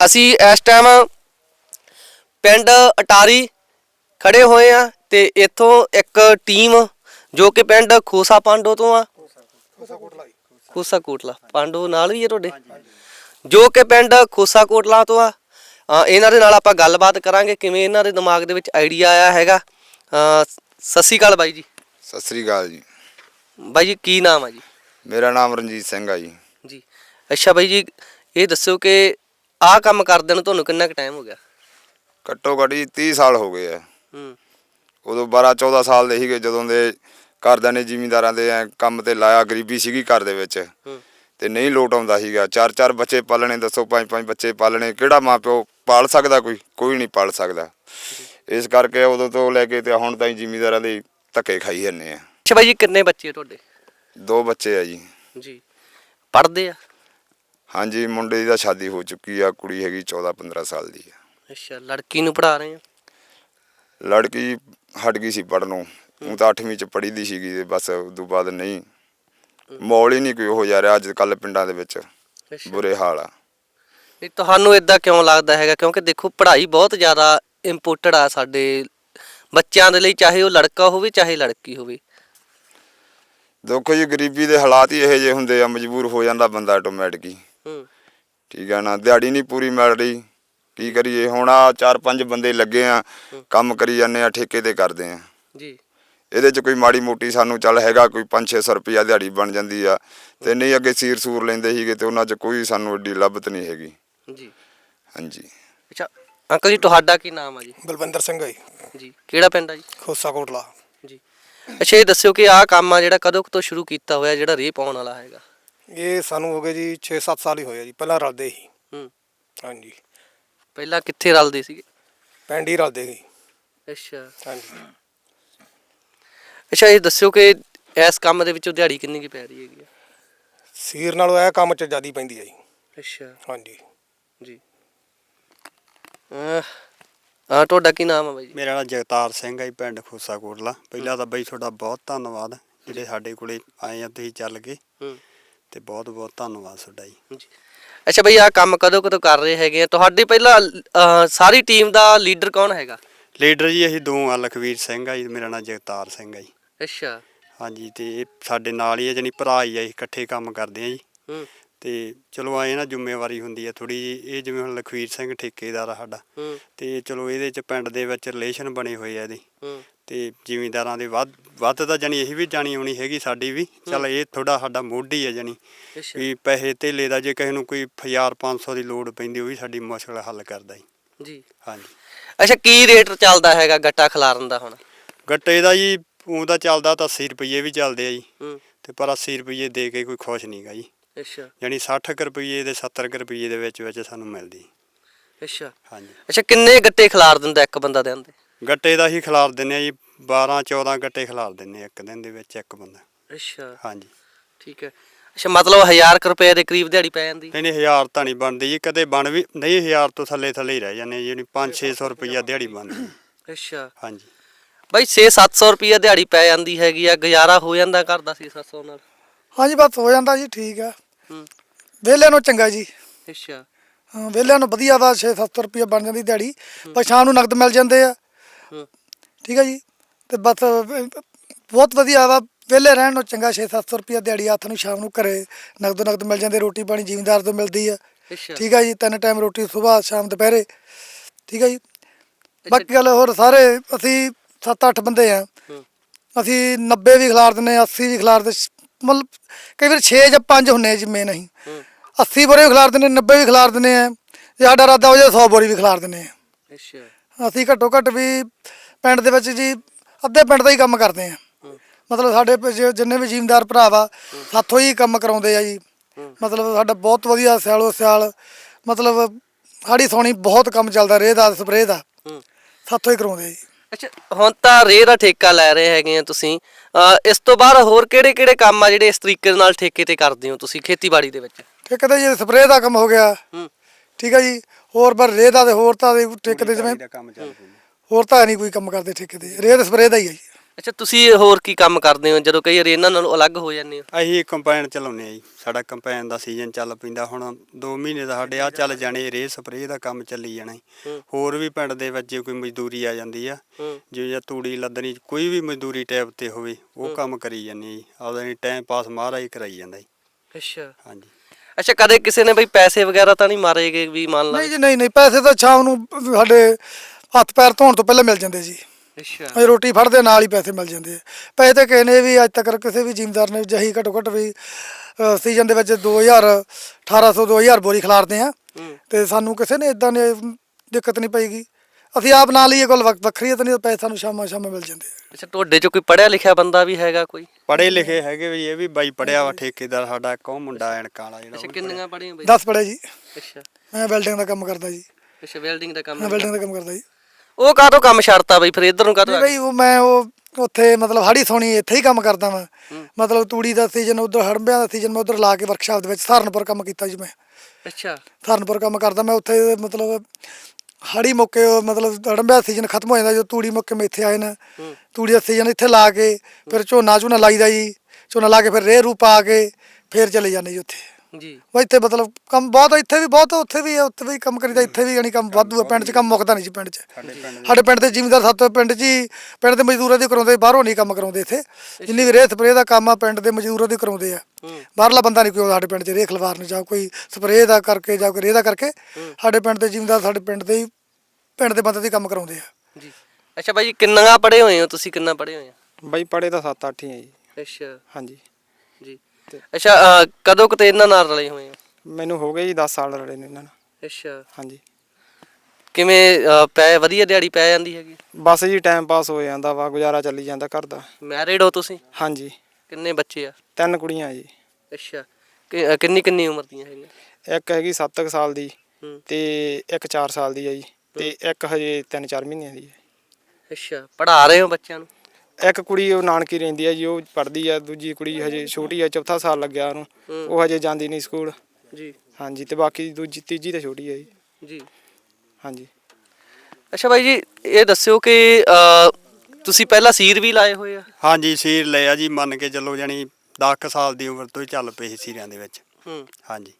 ਅਸੀਂ ਇਸ ਟਾਈਮ ਪਿੰਡ ਅਟਾਰੀ ਖੜੇ ਹੋਏ ਆ ਤੇ ਇੱਥੋਂ ਇੱਕ ਟੀਮ ਜੋ ਕਿ ਪਿੰਡ ਖੋਸਾ ਪਾਂਡੋ ਤੋਂ ਆ। ਖੋਸਾ ਕੋਟਲਾ। ਪਾਂਡੋ ਨਾਲ ਵੀ ਹੈ ਤੁਹਾਡੇ? ਜੋ ਕਿ ਪਿੰਡ ਖੋਸਾ ਕੋਟਲਾ ਤੋਂ ਆ। ਇਹਨਾਂ ਦੇ ਨਾਲ ਆਪਾਂ ਗੱਲਬਾਤ ਕਰਾਂਗੇ ਕਿਵੇਂ ਇਹਨਾਂ ਦੇ ਦਿਮਾਗ ਦੇ ਵਿੱਚ ਆਈਡੀਆ ਆਇਆ ਹੈਗਾ। ਸਤਿ ਸ਼੍ਰੀ ਅਕਾਲ ਬਾਈ ਜੀ। ਸਤਿ ਸ੍ਰੀ ਅਕਾਲ ਜੀ। ਬਾਈ ਜੀ ਕੀ ਨਾਮ ਆ ਜੀ? ਮੇਰਾ ਨਾਮ ਰਣਜੀਤ ਸਿੰਘ ਆ ਜੀ। ਜੀ। ਅੱਛਾ ਬਾਈ ਜੀ ਇਹ ਦੱਸਿਓ ਕਿ ਆਹ ਕੰਮ ਕਰਦੇ ਨੂੰ ਤੁਹਾਨੂੰ ਕਿੰਨਾ ਕੁ ਟਾਈਮ ਹੋ ਗਿਆ? ਘੱਟੋ ਘੱਟ ਜੀ 30 ਸਾਲ ਹੋ ਗਏ ਆ। ਹੂੰ। ਉਦੋਂ 12 14 ਸਾਲ ਦੇ ਸੀਗੇ ਜਦੋਂ ਦੇ ਘਰਦਿਆਂ ਨੇ ਜ਼ਿਮੀਂਦਾਰਾਂ ਦੇ ਐਂ ਕੰਮ ਤੇ ਲਾਇਆ ਗਰੀਬੀ ਸੀਗੀ ਘਰ ਦੇ ਵਿੱਚ। ਹੂੰ। ਤੇ ਨਹੀਂ ਲੋਟ ਆਉਂਦਾ ਸੀਗਾ। ਚਾਰ ਚਾਰ ਬੱਚੇ ਪਾਲਣੇ ਦੱਸੋ ਪੰਜ ਪੰਜ ਬੱਚੇ ਪਾਲਣੇ ਕਿਹੜਾ ਮਾਪਿਓ ਪਾਲ ਸਕਦਾ ਕੋਈ? ਕੋਈ ਨਹੀਂ ਪਾਲ ਸਕਦਾ। ਇਸ ਕਰਕੇ ਉਦੋਂ ਤੋਂ ਲੈ ਕੇ ਤੇ ਹੁਣ ਤਾਈਂ ਜ਼ਿਮੀਂਦਾਰਾਂ ਦੇ ਧੱਕੇ ਖਾਈ ਜਾਂਦੇ ਆ। ਅੱਛਾ ਬਾਈ ਜੀ ਕਿੰਨੇ ਬੱਚੇ ਆ ਤੁਹਾਡੇ? ਦੋ ਬੱਚੇ ਆ ਜੀ। ਜੀ। ਪੜ੍ਹਦੇ ਆ? ਹਾਂਜੀ ਮੁੰਡੇ ਦੀ ਤਾਂ ਸ਼ਾਦੀ ਹੋ ਚੁੱਕੀ ਆ ਕੁੜੀ ਹੈਗੀ 14 15 ਸਾਲ ਦੀ ਆ। ਅੱਛਾ ਲੜਕੀ ਨੂੰ ਪੜ੍ਹਾ ਰਹੇ ਆ ਲੜਕੀ ਹਟ ਗਈ ਸੀ ਪੜਨੋਂ ਉਹ ਤਾਂ 8ਵੀਂ ਚ ਪੜ੍ਹੀ ਦੀ ਸੀਗੀ ਤੇ ਬਸ ਉਦੋਂ ਬਾਅਦ ਨਹੀਂ। ਮੌਲ ਹੀ ਨਹੀਂ ਕੋਈ ਹੋ ਜਾ ਰਿਹਾ ਅੱਜ ਕੱਲ ਪਿੰਡਾਂ ਦੇ ਵਿੱਚ। ਬੁਰੇ ਹਾਲ ਆ। ਨਹੀਂ ਤੁਹਾਨੂੰ ਇਦਾਂ ਕਿਉਂ ਲੱਗਦਾ ਹੈਗਾ? ਕਿਉਂਕਿ ਦੇਖੋ ਪੜ੍ਹਾਈ ਬਹੁਤ ਜ਼ਿਆਦਾ ਇੰਪੋਰਟਡ ਆ ਸਾਡੇ ਬੱਚਿਆਂ ਦੇ ਲਈ ਚਾਹੇ ਉਹ ਲੜਕਾ ਹੋਵੇ ਚਾਹੇ ਲੜਕੀ ਹੋਵੇ। ਦੇਖੋ ਜੀ ਗਰੀਬੀ ਦੇ ਹਾਲਾਤ ਹੀ ਇਹੋ ਜਿਹੇ ਹੁੰਦੇ ਆ ਮਜਬੂਰ ਹੋ ਜਾਂਦਾ ਬੰਦਾ ਆਟੋਮੈਟਿਕ ਹੂੰ। ਠੀਕ ਆ ਨਾ? ਦਿਹਾੜੀ ਨਹੀਂ ਪੂਰੀ ਮਿਲ ਰਹੀ। ਕੀ ਕਰੀਏ? ਹੁਣ ਆ ਚਾਰ ਪੰਜ ਬੰਦੇ ਲੱਗੇ ਆ ਕੰਮ ਕਰੀ ਜਾਂਦੇ ਆ ਠੇਕੇ ਤੇ ਕਰਦੇ ਆ। ਜੀ। ਇਹਦੇ ਚ ਕੋਈ ਮਾੜੀ ਮੋਟੀ ਸਾਨੂੰ ਚੱਲ ਹੈਗਾ ਕੋਈ 5-600 ਰੁਪਿਆ ਦਿਹਾੜੀ ਬਣ ਜਾਂਦੀ ਆ। ਤੇ ਨਹੀਂ ਅੱਗੇ ਸੀਰ ਸੂਰ ਲੈਂਦੇ ਸੀਗੇ ਤੇ ਉਹਨਾਂ ਚ ਕੋਈ ਸਾਨੂੰ ਏਡੀ ਲੱਭਤ ਨਹੀਂ ਹੈਗੀ। ਜੀ। ਹਾਂਜੀ। ਅੱਛਾ ਅੰਕਲ ਜੀ ਤੁਹਾਡਾ ਕੀ ਨਾਮ ਆ ਜੀ? ਬਲਵਿੰਦਰ ਸਿੰਘ ਹੈ ਜੀ, ਕਿਹੜਾ ਪਿੰਡ ਆ ਜੀ? ਖੋਸਾ ਕੋਟਲਾ ਜੀ। ਅੱਛਾ ਇਹ ਦੱਸਿਓ ਕਿ ਆਹ ਕੰਮ ਆ ਜਿਹੜਾ ਕਦੋਂ ਤੋਂ ਸ਼ੁਰੂ ਕੀਤਾ ਹੋਇਆ ਜਿਹੜਾ ਰੇ ਪਾਉਣ ਵਾਲਾ ਹੈਗਾ? ਇਹ ਸਾਨੂੰ ਹੋ ਗਏ ਜੀ 6-7 ਸਾਲ ਹੀ ਹੋਏ ਆ ਜੀ ਪਹਿਲਾਂ ਰਲਦੇ ਸੀ। ਹੂੰ। ਹਾਂਜੀ। ਪਹਿਲਾਂ ਕਿੱਥੇ ਰਲਦੇ ਸੀਗੇ? ਪਿੰਡ ਹੀ ਰਲਦੇ ਸੀ। ਅੱਛਾ। ਹਾਂਜੀ। ਅੱਛਾ ਇਹ ਦੱਸਿਓ ਕਿ ਇਸ ਕੰਮ ਦੇ ਵਿੱਚੋਂ ਦਿਹਾੜੀ ਕਿੰਨੀ ਕੀ ਪੈ ਰਹੀ ਹੈਗੀ ਆ? ਸੀਰ ਨਾਲੋਂ ਇਹ ਕੰਮ ਚ ਜ਼ਿਆਦੀ ਪੈਂਦੀ ਹੈ ਜੀ। ਅੱਛਾ। ਹਾਂਜੀ। ਜੀ। ਆ ਤੁਹਾਡਾ ਕੀ ਨਾਮ ਆ ਬਾਈ ਜੀ? ਮੇਰਾ ਨਾਮ ਜਗਤਾਰ ਸਿੰਘ ਹੈ ਜੀ, ਪਿੰਡ ਖੋਸਾ ਕੋਟਲਾ ਪਹਿਲਾਂ ਤਾਂ ਬਈ ਤੁਹਾਡਾ ਬਹੁਤ ਧੰਨਵਾਦ ਜਿਹੜੇ ਸਾਡੇ ਕੋਲੇ ਆਏ ਆ ਤੁਸੀਂ ਚੱਲ ਕੇ ਹੂੰ। ਤੇ ਬਹੁਤ ਬਹੁਤ ਧੰਨਵਾਦ ਤੁਹਾਡਾ ਜੀ। ਜੀ। ਅੱਛਾ ਬਈ ਆ ਕੰਮ ਕਦੋਂ ਕਦੋਂ ਕਰ ਰਹੇ ਹੈਗੇ ਆ? ਤੁਹਾਡੀ ਪਹਿਲਾਂ ਅਹ, ਸਾਰੀ ਟੀਮ ਦਾ ਲੀਡਰ ਕੌਣ ਹੈਗਾ? ਲੀਡਰ ਜੀ ਅਸੀਂ ਦੋ ਆ ਲਖਵੀਰ ਸਿੰਘ ਆ ਜੀ ਮੇਰਾ ਨਾਮ ਜਗਤਾਰ ਸਿੰਘ ਹੈ ਜੀ। ਅੱਛਾ। ਹਾਂਜੀ ਤੇ ਇਹ ਸਾਡੇ ਨਾਲ ਹੀ ਹੈ ਜਾਣੀ ਭਰਾ ਹੀ ਆ ਜੀ ਇਕੱਠੇ ਕੰਮ ਕਰਦੇ ਆ ਜੀ। ਹੂੰ। ਤੇ ਚਲੋ ਆਏ ਨਾ ਜ਼ਿੰਮੇਵਾਰੀ ਹੁੰਦੀ ਹੈ ਥੋੜੀ ਜੀ ਇਹ ਜਿਵੇਂ ਹੁਣ ਲਖਵੀਰ ਸਿੰਘ ਠੇਕੇਦਾਰ ਆ ਸਾਡਾ। ਹੂੰ। ਤੇ ਚਲੋ ਇਹਦੇ ਚ ਪਿੰਡ ਦੇ ਵਿੱਚ ਰਿਲੇਸ਼ਨ ਬਣੇ ਹੋਏ ਆ ਇਹਦੇ। ਹੂੰ। ਤੇ ਜ਼ਿਮੀਂਦਾਰਾਂ ਦੇ ਵੱਧ ਵੱਧ ਤਾਂ ਜਾਣੀ ਇਹ ਵੀ ਜਾਣੀ ਆਉਣੀ ਹੈਗੀ ਸਾਡੀ ਵੀ। ਚੱਲ ਇਹ ਥੋੜਾ ਸਾਡਾ ਮੋਢੀ ਹੈ ਜਾਣੀ ਅੱਛਾ। ਵੀ ਪੈਸੇ ਧੇਲੇ ਦਾ ਜੇ ਕਿਸੇ ਨੂੰ ਕੋਈ 1500 ਦੀ ਲੋੜ ਪੈਂਦੀ ਉਹ ਵੀ ਸਾਡੀ ਮੁਸ਼ਕਲ ਹੱਲ ਕਰਦਾ ਜੀ। ਜੀ। ਹਾਂਜੀ। ਅੱਛਾ ਕੀ ਰੇਟ ਚੱਲਦਾ ਹੈਗਾ ਗੱਟਾ ਖਿਲਾਰਨ ਦਾ ਹੁਣ? ਗੱਟੇ ਦਾ ਜੀ ਉਹਦਾ ਚੱਲਦਾ ਤਾਂ 80 ਰੁਪਏ ਵੀ ਚੱਲਦੇ ਆ ਜੀ। ਹੂੰ। ਤੇ ਪਰ 80 ਰੁਪਏ ਦੇ ਕੇ ਕੋਈ ਖੁਸ਼ ਨਹੀਂਗਾ ਜੀ। ਅੱਛਾ। ਯਾਨੀ 60 ਕੁ ਰੁਪਏ ਦੇ 70 ਕੁ ਰੁਪਏ ਦੇ ਵਿੱਚ ਵਿੱਚ ਸਾਨੂੰ ਮਿਲਦੀ। ਅੱਛਾ। ਹਾਂਜੀ। ਅੱਛਾ ਕਿੰਨੇ ਗੱਟੇ ਖਿਲਾਰ ਦਿੰਦਾ ਇੱਕ ਬੰਦਾ ਦੇ ਆਂਦੇ ਗੱਟੇ ਦਾ ਹੀ ਖਿਲਾਰ ਦਿੰਨੇ ਆ ਜੀ 12 14 ਗੱਟੇ ਖਿਲਾਰ ਦਿੰਨੇ ਆ ਇੱਕ ਦਿਨ ਦੇ ਵਿੱਚ ਇੱਕ ਬੰਦਾ। ਅੱਛਾ। ਹਾਂਜੀ। ਠੀਕ ਹੈ। ਅੱਛਾ ਮਤਲਬ 1000 ਕੁ ਰੁਪਏ ਦੇ ਕਰੀਬ ਦਿਹਾੜੀ ਪੈ ਜਾਂਦੀ? ਨਹੀਂ ਨਹੀਂ ਹਜ਼ਾਰ ਤਾਂ ਨਹੀਂ ਬਣਦੀ ਜੀ ਕਦੇ ਬਣ ਵੀ ਨਹੀਂ ਹਜ਼ਾਰ ਤੋਂ ਥੱਲੇ ਥੱਲੇ ਹੀ ਰਹਿ ਜਾਂਦੇ ਜਿਹੜੀ 5-600 ਰੁਪਈਆ ਦਿਹਾੜੀ ਬਣਦੀ ਅੱਛਾ। ਹਾਂਜੀ। ਬਾਈ 6-700 ਰੁਪਏ ਦਿਹਾੜੀ ਪੈ ਜਾਂਦੀ ਹੈਗੀ ਆ ਗੁਜ਼ਾਰਾ ਹੋ ਜਾਂਦਾ ਘਰ ਦਾ 6-700 ਨਾਲ? ਹਾਂਜੀ ਬਸ ਹੋ ਜਾਂਦਾ ਜੀ ਠੀਕ ਆ। ਹੂੰ। ਵਿਹਲਿਆਂ ਨੂੰ ਚੰਗਾ ਜੀ। ਅੱਛਾ। ਹਾਂ ਵਿਹਲਿਆਂ ਨੂੰ ਵਧੀਆ ਵਾ 6-700 ਰੁਪਏ ਬਣ ਜਾਂਦੀ ਦਿਹਾੜੀ ਪਰ ਸ਼ਾਮ ਨੂੰ ਨਗਦ ਮਿਲ ਜਾਂਦੇ ਆ। ਠੀਕ ਆ ਜੀ? ਤੇ ਬਸ ਬਹੁਤ ਵਧੀਆ ਵਾ। ਵਿਹਲੇ ਰਹਿਣ ਨੂੰ ਚੰਗਾ 6-700 ਰੁਪਏ ਦਿਹਾੜੀ ਹੱਥ ਨੂੰ ਸ਼ਾਮ ਨੂੰ ਘਰੇ ਨਗਦ ਨਗਦ ਮਿਲ ਜਾਂਦੇ ਰੋਟੀ ਪਾਣੀ ਜ਼ਿਮੀਂਦਾਰ ਤੋਂ ਮਿਲਦੀ ਆ। ਠੀਕ ਆ ਜੀ ਤਿੰਨ ਟਾਈਮ ਰੋਟੀ ਸਵੇਰ ਸ਼ਾਮ ਦੁਪਹਿਰੇ। ਠੀਕ ਆ ਜੀ? ਬਾਕੀ ਗੱਲ ਹੋਰ ਸਾਰੇ ਅਸੀਂ 7-8 ਬੰਦੇ ਆ। ਹੂੰ। ਅਸੀਂ 90 ਵੀ ਖਿਲਾਰ ਦਿੰਨੇ ਆ 80 ਵੀ ਖਿਲਾਰ ਦੇ ਮਤਲਬ ਕਈ ਵਾਰ 6 ਜਾਂ 5 ਹੁੰਨੇ ਆ ਜੀ ਮੇਨ ਅਸੀਂ। ਹੂੰ। 80 ਬੋਰੇ ਵੀ ਖਿਲਾਰ ਦਿੰਨੇ 90 ਵੀ ਖਿਲਾਰ ਦਿੰਨੇ ਆ। ਜੇ ਸਾਡਾ ਇਰਾਦਾ ਹੋ ਜਾਏ 100 ਬੋਰੀ ਵੀ ਖਿਲਾਰ ਦਿੰਨੇ ਆ। ਅੱਛਾ। ਅਸੀਂ ਘੱਟੋ ਘੱਟ ਵੀ ਪਿੰਡ ਦੇ ਵਿੱਚ ਜੀ ਅੱਧੇ ਪਿੰਡ ਦਾ ਹੀ ਕੰਮ ਕਰਦੇ ਆ ਮਤਲਬ ਸਾਡੇ ਪ- ਜ- ਜਿੰਨੇ ਵੀ ਜ਼ਿਮੀਂਦਾਰ ਭਰਾ ਵਾ ਸਾਥੋਂ ਹੀ ਕੰਮ ਕਰਾਉਂਦੇ ਆ ਜੀ। ਮਤਲਬ ਸਾਡਾ ਬਹੁਤ ਵਧੀਆ ਸਿਆਲੋ ਸਿਆਲ ਮਤਲਬ ਸਾਡੀ ਸੋਣੀ ਬਹੁਤ ਕੰਮ ਚੱਲਦਾ ਰੇਹ ਦਾ ਸਪਰੇਅ ਦਾ। ਹੂੰ। ਸਾਥੋਂ ਹੀ ਕਰਾਉਂਦੇ ਆ ਜੀ। ਅੱਛਾ ਹੁਣ ਤਾਂ ਰੇ ਦਾ ਠੇਕਾ ਲੈ ਰਹੇ ਹੈਗੇ ਆ ਤੁਸੀਂ। ਅਹ ਇਸ ਤੋਂ ਬਾਅਦ ਹੋਰ ਕਿਹੜੇ ਕਿਹੜੇ ਕੰਮ ਆ ਜਿਹੜੇ ਇਸ ਤਰੀਕੇ ਨਾਲ ਠੇਕੇ ਤੇ ਕਰਦੇ ਹੋ ਤੁਸੀਂ ਖੇਤੀਬਾੜੀ ਦੇ ਵਿੱਚ? ਠੇਕੇ ਤੇ ਜੀ ਸਪਰੇਅ ਦਾ ਕੰਮ ਹੋ ਗਿਆ। ਹੂੰ। ਠੀਕ ਹੈ ਜੀ। ਹੋਰ ਪਰ ਰੇਹ ਦਾ ਤੇ ਹੋਰ ਤਾਂ ਦੇ ਠੇਕੇ ਜਿਵੇਂ ਦਾ ਕੰਮ ਚੱਲ ਪੈਂਦਾ ਹੋਰ ਤਾਂ ਨਹੀਂ ਕੋਈ ਕੰਮ ਕਰਦੇ ਠੇਕੇ ਤੇ। ਰੇਹ ਤੇ ਸਪਰੇਅ ਦਾ ਹੀ ਹੈ ਜੀ। ਅੱਛਾ ਤੁਸੀਂ ਹੋਰ ਕੀ ਕੰਮ ਕਰਦੇ ਹੋ? ਜਦੋਂ ਕਈ ਵਾਰੀ ਇਹਨਾਂ ਨਾਲੋਂ ਅਲੱਗ ਹੋ ਜਾਂਦੇ ਹੋ। ਅਸੀਂ ਕੰਪਾਈਨ ਚਲਾਉਂਦੇ ਆ ਜੀ। ਸਾਡਾ ਕੰਪਾਈਨ ਦਾ ਸੀਜ਼ਨ ਚੱਲ ਪੈਂਦਾ। ਹੁਣ 2 ਮਹੀਨੇ ਦਾ ਸਾਡੇ ਆ ਚੱਲ ਜਾਣੇ ਰੇ ਸਪਰੇਅ ਦਾ ਕੰਮ ਚੱਲੀ ਜਾਣਾ ਜੀ। ਹੂੰ। ਹੋਰ ਵੀ ਪਿੰਡ ਦੇ ਵਿੱਚ ਜੇ ਕੋਈ ਮਜ਼ਦੂਰੀ ਆ ਜਾਂਦੀ ਆ ਹੂੰ। ਜਿਵੇਂ ਜਾਂ ਤੂੜੀ ਲੱਦਣੀ ਕੋਈ ਵੀ ਮਜ਼ਦੂਰੀ ਟੈਪ ਤੇ ਹੋਵੇ ਉਹ ਕੰਮ ਕਰੀ ਜਾਂਦੇ ਆ ਜੀ। ਆਪਦਾ ਨਹੀਂ ਟਾਈਮ ਪਾਸ ਮਹਾਰਾਜ ਹੀ ਕਰਾਈ ਜਾਂਦਾ ਜੀ। ਅੱਛਾ। ਹਾਂਜੀ। ਅੱਛਾ ਕਦੇ ਕਿਸੇ ਨੇ ਬਈ ਪੈਸੇ ਵਗੈਰਾ ਤਾਂ ਨਹੀਂ ਮਾਰੇਗੇ ਵੀ ਮੰਨ ਲਾ ਨਹੀਂ ਜੀ ਨਹੀਂ ਨਹੀਂ ਪੈਸੇ ਤਾਂ ਸ਼ਾਮ ਨੂੰ ਸਾਡੇ ਹੱਥ ਪੈਰ ਧੋਣ ਤੋਂ ਪਹਿਲਾਂ ਮਿਲ ਜਾਂਦੇ ਜੀ। ਅੱਛਾ। ਅਸੀਂ ਰੋਟੀ ਫੜਦੇ ਨਾਲ ਹੀ ਪੈਸੇ ਮਿਲ ਜਾਂਦੇ ਆ। ਪੈਸੇ ਤਾਂ ਕਿਸੇ ਨੇ ਵੀ ਅੱਜ ਤੱਕ ਕਿਸੇ ਵੀ ਜ਼ਿਮੀਂਦਾਰ ਨੇ ਜਹੀ ਘੱਟੋ ਘੱਟ ਵੀ ਸੀਜ਼ਨ ਦੇ ਵਿੱਚ 2000 1800 2000 ਬੋਰੀ ਖਿਲਾਰਦੇ ਆ। ਤੇ ਸਾਨੂੰ ਕਿਸੇ ਨੇ ਇਦਾਂ ਨੇ ਦਿੱਕਤ ਨਹੀਂ ਪਈਗੀ ਅਸੀਂ ਆਪ ਨਾਲ ਹੀ ਇਹ ਗੱਲ ਵੱਖ- ਵੱਖਰੀ ਹੈ ਤਾਂ ਨਹੀਂ ਤਾਂ ਪੈਸੇ ਸਾਨੂੰ ਸ਼ਾਮਾਂ ਸ਼ਾਮਾਂ ਮਿਲ ਜਾਂਦੇ ਆ। ਅੱਛਾ ਤੁਹਾਡੇ ਚ ਕੋਈ ਪੜਿਆ ਲਿਖਿਆ ਬੰਦਾ ਵੀ ਹੈਗਾ ਕੋਈ? ਪੜ੍ਹੇ ਲਿਖੇ ਹੈਗੇ ਵੀ ਇਹ ਵੀ ਬਾਈ ਪੜਿਆ ਵਾ ਠੇਕੇਦਾਰ ਸਾਡਾ ਇੱਕ ਉਹ ਮੁੰਡਾ ਐਨਕਾਂ ਵਾਲਾ ਜਿਹੜਾ ਉਹ ਅੱਛਾ ਵੀ ਕਿੰਨੀਆਂ ਪੜੀਆਂ ਬਈ? 10 ਪੜਿਆ ਜੀ। ਅੱਛਾ। ਮੈਂ ਵੈਲਡਿੰਗ ਦਾ ਕੰਮ ਕਰਦਾ ਜੀ। ਅੱਛਾ ਵੈਲਡਿੰਗ ਦਾ ਕੰਮ ਮੈਂ ਵੈਲਡਿੰਗ ਦਾ ਕੰਮ ਕਰਦਾ ਜੀ। ਉਹ ਕਾਹਤੋਂ ਕੰਮ ਛੱਡਤਾ ਬਈ? ਫਿਰ ਇੱਧਰ ਨੂੰ ਕਾਹਤੋਂ ਨਹੀਂ ਬਈ ਉਹ ਮੈਂ ਉਹ ਉੱਥੇ ਮਤਲਬ ਹਾੜੀ ਸੋਣੀ ਇੱਥੇ ਹੀ ਕੰਮ ਕਰਦਾ ਵਾਂ। ਮਤਲਬ ਤੂੜੀ ਦਾ ਸੀਜ਼ਨ ਉਧਰ ਹੜੰਬਿਆਂ ਦਾ ਸੀਜ਼ਨ ਮੈਂ ਉਧਰ ਲਾ ਕੇ ਵਰਕਸ਼ਾਪ ਦੇ ਵਿੱਚ ਸਹਾਰਨਪੁਰ ਕੰਮ ਕੀਤਾ ਜੀ ਮੈਂ। ਅੱਛਾ। ਸਹਾਰਨਪੁਰ ਕੰਮ ਕਰਦਾ ਮੈਂ ਉੱਥੇ ਮਤਲਬ ਹਾੜੀ ਮੌਕੇ ਉਹ ਮਤਲਬ ਹੜੰਬਿਆਂ ਸੀਜ਼ਨ ਖਤਮ ਹੋ ਜਾਂਦਾ ਜਦੋਂ ਤੂੜੀ ਮੌਕੇ ਮੈਂ ਇੱਥੇ ਆਏ ਨਾ ਤੂੜੀ ਦਾ ਸੀਜ਼ਨ ਇੱਥੇ ਲਾ ਕੇ ਫਿਰ ਝੋਨਾ ਝੋਨਾ ਲਾਈਦਾ ਜੀ। ਝੋਨਾ ਲਾ ਕੇ ਫਿਰ ਰੇਹ ਰੂ ਪਾ ਕੇ ਫਿਰ ਚਲੇ ਜਾਂਦੇ ਜੀ ਉੱਥੇ। ਜੀ। ਉਹ ਇੱਥੇ ਮਤਲਬ ਕੰਮ ਬਹੁਤ ਆ, ਇੱਥੇ ਵੀ ਬਹੁਤ ਆ, ਉੱਥੇ ਵੀ ਆ, ਉੱਥੇ ਵੀ ਕੰਮ ਕਰੀਦਾ ਇੱਥੇ ਵੀ ਯਾਨੀ ਕੰਮ ਵਾਧੂ ਆ ਪਿੰਡ 'ਚ ਕੰਮ ਮੁੱਕਦਾ ਨਹੀਂ ਜੀ ਪਿੰਡ 'ਚ। ਸਾਡੇ ਪਿੰਡ ਦੇ ਜ਼ਿਮੀਂਦਾਰ ਸਾਤੋਂ ਪਿੰਡ 'ਚ ਹੀ ਪਿੰਡ ਦੇ ਮਜ਼ਦੂਰਾਂ ਦੀ ਕਰਾਉਂਦੇ ਬਾਹਰੋਂ ਨਹੀਂ ਕੰਮ ਕਰਾਉਂਦੇ ਇੱਥੇ। ਜਿੰਨੀ ਵੀ ਰੇਹ ਸਪਰੇਅ ਦਾ ਕੰਮ ਆ ਪਿੰਡ ਦੇ ਮਜ਼ਦੂਰਾਂ ਦੀ ਕਰਾਉਂਦੇ ਆ। ਹੂੰ। ਬਾਹਰਲਾ ਬੰਦਾ ਨਹੀਂ ਕੋਈ ਆਉਂਦਾ ਸਾਡੇ ਪਿੰਡ 'ਚ ਰੇਹ ਖਲਵਾਰਨ ਜਾਂ ਕੋਈ ਸਪਰੇਅ ਦਾ ਕਰਕੇ ਜਾਂ ਕੋਈ ਰੇਹ ਦਾ ਕਰਕੇ ਸਾਡੇ ਪਿੰਡ ਦੇ ਜ਼ਿਮੀਂਦਾਰ ਸਾਡੇ ਪਿੰਡ ਦੇ ਹੀ ਪਿੰਡ ਦੇ ਬੰਦੇ ਦੀ ਕੰਮ ਕਰਾਉਂਦੇ ਆ। ਜੀ। ਅੱਛਾ ਬਾਈ ਕਿੰਨਾ ਪੜੇ ਹੋਏ ਹੋ ਤੁਸੀਂ ਕਿੰਨਾ ਪੜੇ ਹੋਏ ਹੋ? ਬਾਈ ਪੜੇ ਤਾਂ 7-8 ਹੀ ਆ ਜੀ। ਅੱਛਾ। ਹਾਂਜੀ। ਅੱਛਾ ਅਹ, ਕਦੋਂ ਕਿਤੇ ਇਹਨਾਂ ਨਾਲ ਰਲੇ ਹੋਏ ਹੋ? ਮੈਨੂੰ ਹੋ ਗਏ ਜੀ 10 ਸਾਲ ਰਲੇ ਨੇ ਇਹਨਾਂ ਨਾਲ। ਅੱਛਾ। ਹਾਂਜੀ। ਕਿਵੇਂ ਅਹ, ਪੈ ਵਧੀਆ ਦਿਹਾੜੀ ਪੈ ਜਾਂਦੀ ਹੈਗੀ? ਬਸ ਜੀ ਟਾਈਮ ਪਾਸ ਹੋ ਜਾਂਦਾ ਵਾ ਗੁਜ਼ਾਰਾ ਚੱਲੀ ਜਾਂਦਾ ਘਰ ਦਾ। ਮੈਰਿਡ ਹੋ ਤੁਸੀਂ? ਹਾਂਜੀ। ਕਿੰਨੇ ਬੱਚੇ ਆ? ਤਿੰਨ ਕੁੜੀਆਂ ਜੀ। ਅੱਛਾ। ਕਿ- ਅਹ, ਕਿੰਨੀ ਕਿੰਨੀ ਉਮਰ ਦੀਆਂ ਹੈਗੀਆਂ? ਇੱਕ ਹੈਗੀ 7 ਸਾਲ ਦੀ ਹੂੰ। ਤੇ ਇੱਕ 4 ਸਾਲ ਦੀ ਹੈ ਜੀ ਤੇ ਇੱਕ ਹਜੇ 3-4 ਮਹੀਨਿਆਂ ਦੀ ਹੈ ਅੱਛਾ। ਪੜ੍ਹਾ ਰਹੇ ਹੋ ਬੱਚਿਆਂ ਨੂੰ? ਇੱਕ ਕੁੜੀ ਉਹ ਨਾਨਕੀ ਰਹਿੰਦੀ ਹੈ ਜੀ ਉਹ ਪੜ੍ਹਦੀ ਆ ਦੂਜੀ ਕੁੜੀ ਹਜੇ ਛੋਟੀ ਆ ਚੌਥਾ ਸਾਲ ਲੱਗਿਆ ਉਹਨੂੰ। ਉਹ ਹਜੇ ਜਾਂਦੀ ਨਹੀਂ ਸਕੂਲ। ਜੀ। ਹਾਂਜੀ ਤੇ ਬਾਕੀ ਦੂਜੀ ਤੀਜੀ ਤਾਂ ਛੋਟੀ ਹੈ ਜੀ। ਜੀ। ਹਾਂਜੀ। ਅੱਛਾ ਬਾਈ ਜੀ ਇਹ ਦੱਸਿਓ ਕਿ ਤੁਸੀਂ ਪਹਿਲਾਂ ਸੀਰ ਵੀ ਲਾਏ ਹੋਏ ਆ? ਹਾਂਜੀ ਸੀਰ ਲਿਆ ਜੀ ਮੰਨ ਕੇ ਚੱਲੋ ਜਾਨੀ 10 ਸਾਲ ਦੀ ਉਮਰ ਤੋਂ ਹੀ ਚੱਲ ਪਏ ਸੀ ਸੀਰਿਆਂ ਦੇ ਵਿੱਚ। ਹੂੰ। ਹਾਂਜੀ।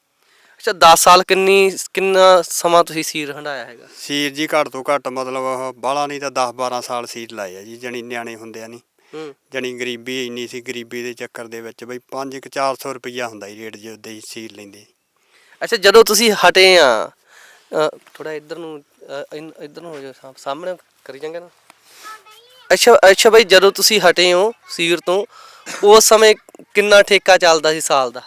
ਅੱਛਾ 10 ਸਾਲ ਕਿੰਨੀ ਕਿੰਨਾ ਸਮਾਂ ਤੁਸੀਂ ਸੀਰ ਹੰਡਾਇਆ ਹੈਗਾ? ਸੀਰ ਜੀ ਘੱਟ ਤੋਂ ਘੱਟ ਮਤਲਬ ਉਹ ਬਾਹਲਾ ਨਹੀਂ ਤਾਂ 10 12 ਸਾਲ ਸੀਰ ਲਾਏ ਆ ਜੀ ਜਣੀ ਨਿਆਣੇ ਹੁੰਦੇ ਆ ਨਹੀਂ ਹੂੰ। ਜਣੀ ਗਰੀਬੀ ਇੰਨੀ ਸੀ ਗਰੀਬੀ ਦੇ ਚੱਕਰ ਦੇ ਵਿੱਚ ਬਈ 5 ਕਿ 400 ਰੁਪਈਆ ਹੁੰਦਾ ਜੀ ਰੇਟ ਹੀ ਸੀਰ ਲੈਂਦੇ। ਅੱਛਾ ਜਦੋਂ ਤੁਸੀਂ ਹਟੇ ਆ ਥੋੜਾ ਇੱਧਰ ਨੂੰ ਇਨ- ਇੱਧਰ ਨੂੰ ਹੋ ਸਾਹਮ- ਸਾਹਮਣੇ ਕਰੀ ਜਾਂਗੇ ਨਾ। ਅੱਛਾ ਅੱਛਾ ਬਾਈ ਜਦੋਂ ਤੁਸੀਂ ਹਟੇ ਹੋ ਸੀਰ ਤੋਂ ਉਸ ਸਮੇਂ ਕਿੰਨਾ ਠੇਕਾ ਚੱਲਦਾ ਸੀ ਸਾਲ ਦਾ?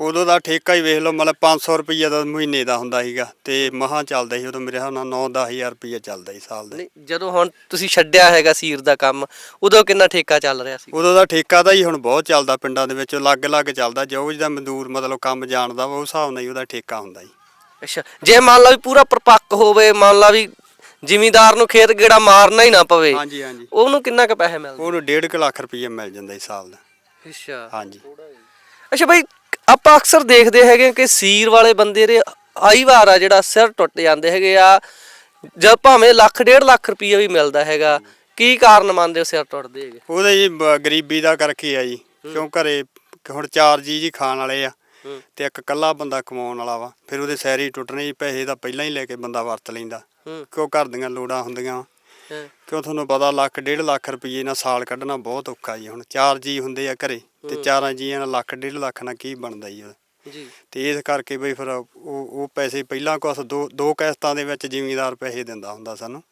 ਉਦੋਂ ਦਾ ਠੇਕਾ ਹੀ ਵੇਖ ਲਓ ਮਤਲਬ 500 ਰੁਪਈਆ ਦਾ ਮਹੀਨੇ ਦਾ ਹੁੰਦਾ ਸੀਗਾ ਤੇ ਮਹਾਂ ਚੱਲਦਾ ਸੀ ਉਦੋਂ ਮੇਰੇ ਹਿਸਾਬ ਨਾਲ 9-10000 ਰੁਪਈਆ ਚੱਲਦਾ ਸੀ ਸਾਲ ਦਾ। ਨਹੀਂ ਜਦੋਂ ਹੁਣ ਤੁਸੀਂ ਛੱਡਿਆ ਹੈਗਾ ਸੀਰ ਦਾ ਕੰਮ ਉਦੋਂ ਕਿੰਨਾ ਠੇਕਾ ਚੱਲ ਰਿਹਾ ਸੀ? ਉਦੋਂ ਦਾ ਠੇਕਾ ਤਾਂ ਹੀ ਹੁਣ ਬਹੁਤ ਚੱਲਦਾ ਪਿੰਡਾਂ ਦੇ ਵਿੱਚ ਅਲੱਗ-ਅਲੱਗ ਚੱਲਦਾ ਜੋ ਜਿਹਦਾ ਮਜ਼ਦੂਰ ਮਤਲਬ ਕੰਮ ਜਾਣਦਾ ਵਾ ਉਸ ਹਿਸਾਬ ਨਾਲ ਹੀ ਉਹਦਾ ਠੇਕਾ ਹੁੰਦਾ ਜੀ। ਅੱਛਾ ਜੇ ਮੰਨ ਲਾ ਵੀ ਪੂਰਾ ਪਰਪੱਕ ਹੋਵੇ ਮੰਨ ਲਾ ਵੀ ਜ਼ਿਮੀਂਦਾਰ ਨੂੰ ਖੇਤ ਗੇੜਾ ਮਾਰਨਾ ਹੀ ਨਾ ਪਵੇ ਹਾਂਜੀ ਹਾਂਜੀ। ਉਹਨੂੰ ਕਿੰਨਾ ਕੁ ਪੈਸੇ ਮਿਲਦੇ? ਉਹਨੂੰ 1.5 ਲੱਖ ਰੁਪਈਆ ਮਿਲ ਜਾਂਦਾ ਜੀ ਸਾਲ ਦਾ। ਅੱਛਾ। ਹਾਂਜੀ। ਅੱਛਾ ਭਾਈ ਆਪਾਂ ਅਕਸਰ ਦੇਖਦੇ ਹੈਗੇ ਕਿ ਸੀਰ ਵਾਲੇ ਬੰਦੇ ਦੇ ਆਈ ਵਾਰ ਆ ਜਿਹੜਾ ਸਿਰ ਟੁੱਟ ਜਾਂਦੇ ਹੈਗੇ ਆ ਜਦ ਭਾਵੇਂ ਲੱਖ ਡੇਢ ਲੱਖ ਰੁਪਈਆ ਵੀ ਮਿਲਦਾ ਹੈਗਾ। ਕੀ ਕਾਰਨ ਮੰਨਦੇ ਹੋ ਸਿਰ ਟੁੱਟਦੇ ਹੈਗੇ? ਉਹਦੇ ਜੀ ਬ- ਗਰੀਬੀ ਦਾ ਕਰਕੇ ਆ ਜੀ। ਕਿਉਂ ਘਰੇ ਹੁਣ ਚਾਰ ਜੀ ਜੀ ਖਾਣ ਵਾਲੇ ਆ ਹੂੰ। ਤੇ ਇੱਕ ਕੱਲਾ ਬੰਦਾ ਕਮਾਉਣ ਵਾਲਾ ਵਾ ਫਿਰ ਉਹਦੇ ਸੈਰੀ ਟੁੱਟਣੇ ਜੀ ਪੈਸੇ ਤਾਂ ਪਹਿਲਾਂ ਹੀ ਲੈ ਕੇ ਬੰਦਾ ਵਰਤ ਲੈਂਦਾ। ਹੂੰ। ਕਿਉਂ ਘਰ ਦੀਆਂ ਲੋੜਾਂ ਹੁੰਦੀਆਂ ਵਾਂ। ਕਿਉਂ ਤੁਹਾਨੂੰ ਪਤਾ ਲੱਖ ਡੇਢ ਲੱਖ ਰੁਪਏ ਨਾਲ ਸਾਲ ਕੱਢਣਾ ਬਹੁਤ ਔਖਾ ਜੀ। ਹੁਣ ਚਾਰ ਜੀ ਹੁੰਦੇ ਆ ਘਰੇ ਤੇ ਚਾਰਾਂ ਜੀਆਂ ਨਾਲ ਲੱਖ ਡੇਢ ਲੱਖ ਨਾਲ ਕੀ ਬਣਦਾ ਜੀ ਜੀ। ਤੇ ਇਸ ਕਰਕੇ ਬਈ ਫਿਰ ਉਹ ਉਹ ਪੈਸੇ ਪਹਿਲਾਂ ਕੁਛ ਦੋ ਦੋ ਕਿਸ਼ਤਾਂ ਦੇ ਵਿੱਚ ਜ਼ਿਮੀਂਦਾਰ ਪੈਸੇ ਦਿੰਦਾ ਹੁੰਦਾ ਸਾਨੂੰ।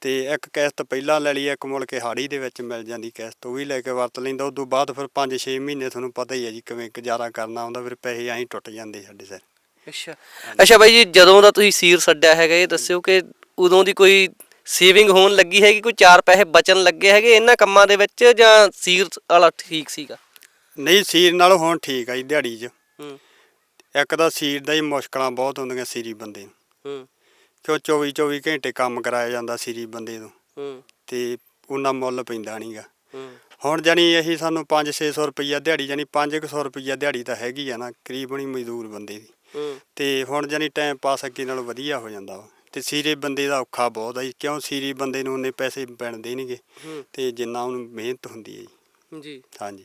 ਤੇ ਇੱਕ ਕਿਸ਼ਤ ਪਹਿਲਾਂ ਲੈ ਲਈ ਇੱਕ ਮੁੜ ਕੇ ਹਾੜੀ ਦੇ ਵਿੱਚ ਮਿਲ ਜਾਂਦੀ ਕਿਸ਼ਤ ਉਹ ਵੀ ਲੈ ਕੇ ਵਰਤ ਲੈਂਦਾ। ਉਸ ਤੋਂ ਬਾਅਦ ਫਿਰ 5-6 ਮਹੀਨੇ ਤੁਹਾਨੂੰ ਪਤਾ ਹੀ ਹੈ ਜੀ ਕਿਵੇਂ ਗੁਜ਼ਾਰਾ ਕਰਨਾ ਹੁੰਦਾ ਫਿਰ ਪੈਸੇ ਐਂ ਟੁੱਟ ਜਾਂਦੇ ਸਾਡੇ ਸਿਰ। ਅੱਛਾ। ਅੱਛਾ ਭਾਈ ਜੀ ਜਦੋਂ ਦਾ ਤੁਸੀਂ ਸੀਰ ਛੱਡਿਆ ਹੈਗਾ ਇਹ ਦੱਸਿਓ ਕਿ ਉਦੋਂ ਦੀ ਕੋਈ ਸੇਵਿੰਗ ਹੋਣ ਲੱਗੀ ਹੈਗੀ ਕੋਈ ਚਾਰ ਪੈਸੇ ਬਚਣ ਲੱਗੇ ਹੈਗੇ ਇਹਨਾਂ ਕੰਮਾਂ ਦੇ ਵਿੱਚ ਜਾਂ ਸੀਰ ਵਾਲਾ ਠੀਕ ਸੀਗਾ? ਨਹੀਂ ਸੀਰ ਨਾਲੋਂ ਹੁਣ ਠੀਕ ਆ ਜੀ ਦਿਹਾੜੀ 'ਚ। ਹੂੰ। ਇੱਕ ਤਾਂ ਸੀਰ ਦਾ ਹੀ ਮੁਸ਼ਕਲਾਂ ਬਹੁਤ ਹੁੰਦੀਆਂ ਸੀਰੀ ਬੰਦੇ ਨੂੰ। ਹੂੰ। ਕਿਉਂ 24-24 ਘੰਟੇ ਕੰਮ ਕਰਾਇਆ ਜਾਂਦਾ ਸੀਰੀ ਬੰਦੇ ਹੂੰ। ਤੇ ਉਹਨਾਂ ਮੁੱਲ ਪੈਂਦਾ ਨਹੀਂਗਾ ਹੂੰ। ਹੁਣ ਜਾਨੀ ਇਹੀ ਸਾਨੂੰ 5-600 ਰੁਪਈਆ ਦਿਹਾੜੀ ਜਾਨੀ 500 ਰੁਪਈਆ ਦਿਹਾੜੀ ਤਾਂ ਹੈਗੀ ਆ ਨਾ ਕਰੀਬਣੀ ਮਜ਼ਦੂਰ ਬੰਦੇ ਦੀ। ਤੇ ਹੁਣ ਜਾਨੀ ਟਾਈਮ ਪਾਸ ਅੱਗੇ ਨਾਲੋਂ ਵਧੀਆ ਹੋ ਜਾਂਦਾ ਵਾ। ਤੇ ਸੀਰੇ ਬੰਦੇ ਦਾ ਔਖਾ ਬਹੁਤ ਆ ਜੀ ਕਿਉਂ ਸੀਰੀ ਬੰਦੇ ਨੂੰ ਉਹਨੇ ਪੈਸੇ ਪੈਣਦੇ ਨਹੀਂਗੇ ਹੂੰ। ਤੇ ਜਿੰਨਾ ਉਹਨੂੰ ਮਿਹਨਤ ਹੁੰਦੀ ਹੈ ਜੀ। ਜੀ। ਹਾਂਜੀ।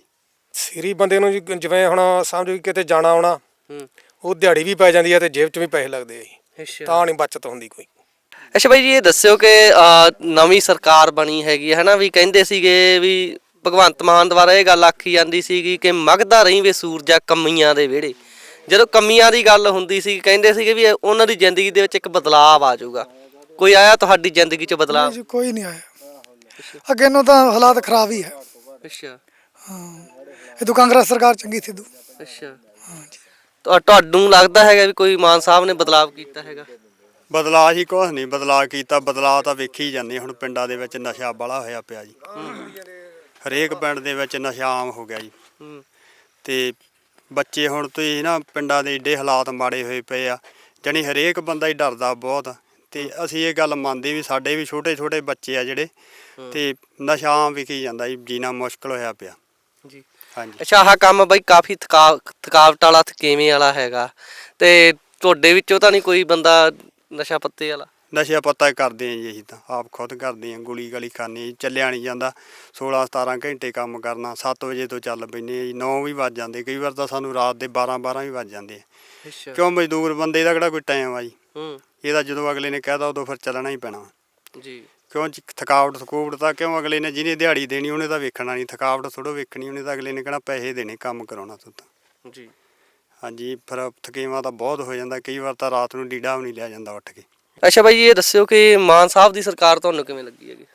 ਸਿਰੀ ਬੰਦੇ ਨੂੰ ਜੀ ਜਿਵੇਂ ਹੁਣ ਸਮਝੋ ਕਿ ਕਿਤੇ ਜਾਣਾ ਆਉਣਾ ਹੂੰ। ਉਹ ਦਿਹਾੜੀ ਵੀ ਪੈ ਜਾਂਦੀ ਹੈ ਤੇ ਜੇਬ 'ਚ ਵੀ ਪੈਸੇ ਲੱਗਦੇ ਆ ਜੀ। ਅੱਛਾ। ਤਾਂ ਨਹੀਂ ਬਚਤ ਹੁੰਦੀ ਕੋਈ। ਅੱਛਾ ਬਾਈ ਜੀ ਇਹ ਦੱਸਿਓ ਕਿ ਅਹ, ਨਵੀਂ ਸਰਕਾਰ ਬਣੀ ਹੈਗੀ ਹੈ ਹਨਾ? ਵੀ ਕਹਿੰਦੇ ਸੀਗੇ ਵੀ ਭਗਵੰਤ ਮਾਨ ਦੁਆਰਾ ਇਹ ਗੱਲ ਆਖੀ ਜਾਂਦੀ ਸੀਗੀ ਕਿ ਮਗਦਾ ਰਹੀ ਵੇ ਸੂਰਜਾ ਕਮੀਆਂ ਦੇ ਵਿਹੜੇ। ਜਦੋਂ ਕਮੀਆਂ ਦੀ ਗੱਲ ਹੁੰਦੀ ਸੀ ਕਹਿੰਦੇ ਸੀਗੇ ਵੀ ਉਹਨਾਂ ਦੀ ਜ਼ਿੰਦਗੀ ਦੇ ਵਿੱਚ ਇੱਕ ਬਦਲਾਅ ਆ ਜਾਊਗਾ। ਕੋਈ ਆਇਆ ਤੁਹਾਡੀ ਜ਼ਿੰਦਗੀ 'ਚ ਬਦਲਾਅ? ਜੀ ਕੋਈ ਨਹੀਂ ਆਇਆ। ਅੱਗੇ ਨੂੰ ਤਾਂ ਹਾਲਾਤ ਖਰਾਬ ਹੀ ਹੈ। ਅੱਛਾ। ਇਹ ਤੋਂ ਕਾਂਗਰਸ ਸਰਕਾਰ ਚੰਗੀ ਸੀ ਦੂ ਅੱਛਾ। ਤੁਹਾ- ਤੁਹਾਨੂੰ ਲੱਗਦਾ ਹੈਗਾ ਵੀ ਕੋਈ ਮਾਨ ਸਾਹਿਬ ਨੇ ਬਦਲਾਅ ਕੀਤਾ ਹੈਗਾ? ਬਦਲਾਅ ਹੀ ਕੁਛ ਨਹੀਂ ਬਦਲਾਅ ਕੀਤਾ ਬਦਲਾਅ ਤਾਂ ਵੇਖੀ ਜਾਂਦੇ ਹੁਣ ਪਿੰਡਾਂ ਦੇ ਵਿੱਚ ਨਸ਼ਾ ਬੜਾ ਹੋਇਆ ਪਿਆ ਜੀ। ਹਰੇਕ ਪਿੰਡ ਦੇ ਵਿੱਚ ਨਸ਼ਾ ਆਮ ਹੋ ਗਿਆ ਜੀ। ਹੂੰ। ਤੇ ਬੱਚੇ ਹੁਣ ਤੁਸੀਂ ਨਾ ਪਿੰਡਾਂ ਦੇ ਏਡੇ ਹਾਲਾਤ ਮਾੜੇ ਹੋਏ ਪਏ ਆ ਜਾਣੀ ਹਰੇਕ ਬੰਦਾ ਹੀ ਡਰਦਾ ਬਹੁਤ। ਤੇ ਅਸੀਂ ਇਹ ਗੱਲ ਮੰਨਦੇ ਵੀ ਸਾਡੇ ਵੀ ਛੋਟੇ ਛੋਟੇ ਬੱਚੇ ਆ ਜਿਹੜੇ ਤੇ ਨਸ਼ਾ ਵਿਕੀ ਜਾਂਦਾ ਜੀ ਜੀਣਾ ਮੁਸ਼ਕਲ ਹੋਇਆ ਪਿਆ। ਜੀ। ਹਾਂਜੀ। ਅੱਛਾ ਆਹ ਕੰਮ ਬਈ ਕਾਫੀ ਥਕਾ ਥਕਾਵਟ ਵਾਲਾ ਥਕੇਵੇਂ ਵਾਲਾ ਹੈਗਾ। ਤੇ ਤੁਹਾਡੇ ਵਿੱਚੋਂ ਤਾਂ ਨਹੀਂ ਕੋਈ ਬੰਦਾ ਨਸ਼ਾ ਪੱਤੇ ਵਾਲਾ? ਨਸ਼ਾ ਪੱਤਾ ਕਰਦੇ ਆ ਜੀ ਅਸੀਂ ਤਾਂ ਆਪ ਖੁਦ ਕਰਦੇ ਆ ਗੁਲੀ ਗਲੀ ਖਾਂਦੇ ਜੀ, ਚੱਲਿਆ ਨਹੀਂ ਜਾਂਦਾ। 16 17 ਘੰਟੇ ਕੰਮ ਕਰਨਾ 7 ਵਜੇ ਤੋਂ ਚੱਲ ਪੈਂਦੇ ਆ ਜੀ 9 ਵੀ ਵੱਜ ਜਾਂਦੇ ਕਈ ਵਾਰ ਤਾਂ ਸਾਨੂੰ ਰਾਤ ਦੇ 12 12 ਵੀ ਵੱਜ ਜਾਂਦੇ ਆ। ਅੱਛਾ। ਕਿਉਂ ਮਜ਼ਦੂਰ ਬੰਦੇ ਦਾ ਕਿਹੜਾ ਕੋਈ ਟਾਈਮ ਆ ਜੀ? ਹੂੰ। ਇਹਦਾ ਜਦੋਂ ਅਗਲੇ ਨੇ ਕਹਿਤਾ ਉਦੋਂ ਫਿਰ ਚੱਲਣਾ ਹੀ ਪੈਣਾ। ਜੀ। ਕਿਉਂ ਥਕਾਵਟ ਥਕੂਵਟ ਤਾਂ ਕਿਉਂ ਅਗਲੇ ਨੇ ਜਿਹਨੇ ਦਿਹਾੜੀ ਦੇਣੀ ਉਹਨੇ ਤਾਂ ਵੇਖਣਾ ਨਹੀਂ ਥਕਾਵਟ ਥੋੜੋ ਵੇਖਣੀ ਉਹਨੇ ਤਾਂ ਅਗਲੇ ਨੇ ਕਹਿਣਾ ਪੈਸੇ ਦੇਣੇ ਕੰਮ ਕਰਾਉਣਾ ਤੂੰ ਤਾਂ। ਜੀ। ਹਾਂਜੀ ਫਿਰ ਥਕੇਵਾ ਤਾਂ ਬਹੁਤ ਹੋ ਜਾਂਦਾ ਕਈ ਵਾਰ ਤਾਂ ਰਾਤ ਨੂੰ ਡੀਡਾ ਵੀ ਨਹੀਂ ਲਿਆ ਜਾਂਦਾ ਉੱਠ ਕੇ। ਅੱਛਾ ਬਾਈ ਇਹ ਦੱਸਿਓ ਕਿ ਮਾਨ ਸਾਹਿਬ ਦੀ ਸਰਕਾਰ ਤੁਹਾਨੂੰ ਕਿਵੇਂ ਲੱਗੀ ਹੈਗੀ?